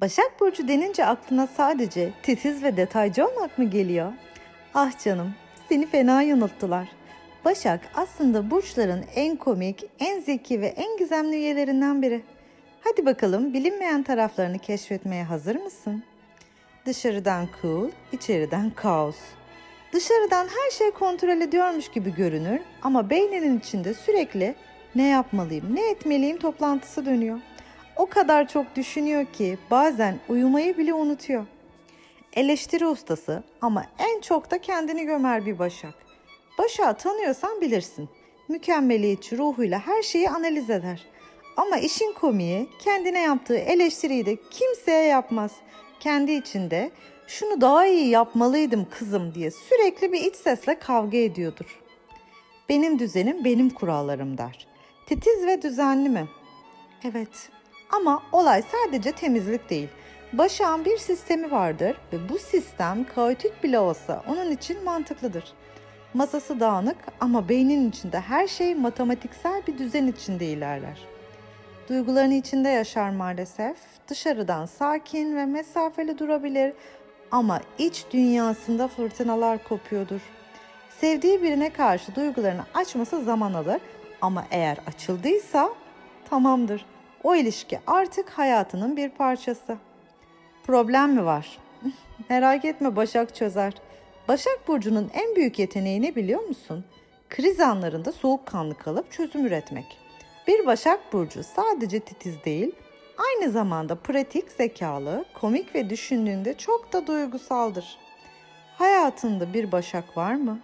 Başak Burcu denince aklına sadece titiz ve detaycı olmak mı geliyor? Ah canım, seni fena yanılttılar. Başak aslında burçların en komik, en zeki ve en gizemli üyelerinden biri. Hadi bakalım bilinmeyen taraflarını keşfetmeye hazır mısın? Dışarıdan cool, içeriden kaos. Dışarıdan her şey kontrol ediyormuş gibi görünür ama beyninin içinde sürekli ne yapmalıyım, ne etmeliyim toplantısı dönüyor. O kadar çok düşünüyor ki bazen uyumayı bile unutuyor. Eleştiri ustası ama en çok da kendini gömer bir Başak. Başak'ı tanıyorsan bilirsin. Mükemmeliyetçi ruhuyla her şeyi analiz eder. Ama işin komiği kendine yaptığı eleştiriyi de kimseye yapmaz. Kendi içinde şunu daha iyi yapmalıydım kızım diye sürekli bir iç sesle kavga ediyordur. Benim düzenim benim kurallarım der. Titiz ve düzenli mi? Evet. Ama olay sadece temizlik değil. Başak'ın bir sistemi vardır ve bu sistem kaotik bile olsa onun için mantıklıdır. Masası dağınık ama beynin içinde her şey matematiksel bir düzen içinde ilerler. Duygularını içinde yaşar maalesef. Dışarıdan sakin ve mesafeli durabilir ama iç dünyasında fırtınalar kopuyordur. Sevdiği birine karşı duygularını açması zaman alır ama eğer açıldıysa tamamdır. O ilişki artık hayatının bir parçası. Problem mi var? Merak etme Başak çözer. Başak Burcu'nun en büyük yeteneği ne biliyor musun? Kriz anlarında soğukkanlı kalıp çözüm üretmek. Bir Başak Burcu sadece titiz değil, aynı zamanda pratik zekalı, komik ve düşündüğünde çok da duygusaldır. Hayatında bir Başak var mı?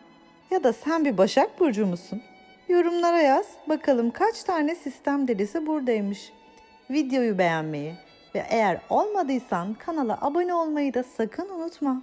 Ya da sen bir Başak Burcu musun? Yorumlara yaz. Bakalım kaç tane sistem delisi buradaymış. Videoyu beğenmeyi ve eğer olmadıysan kanala abone olmayı da sakın unutma.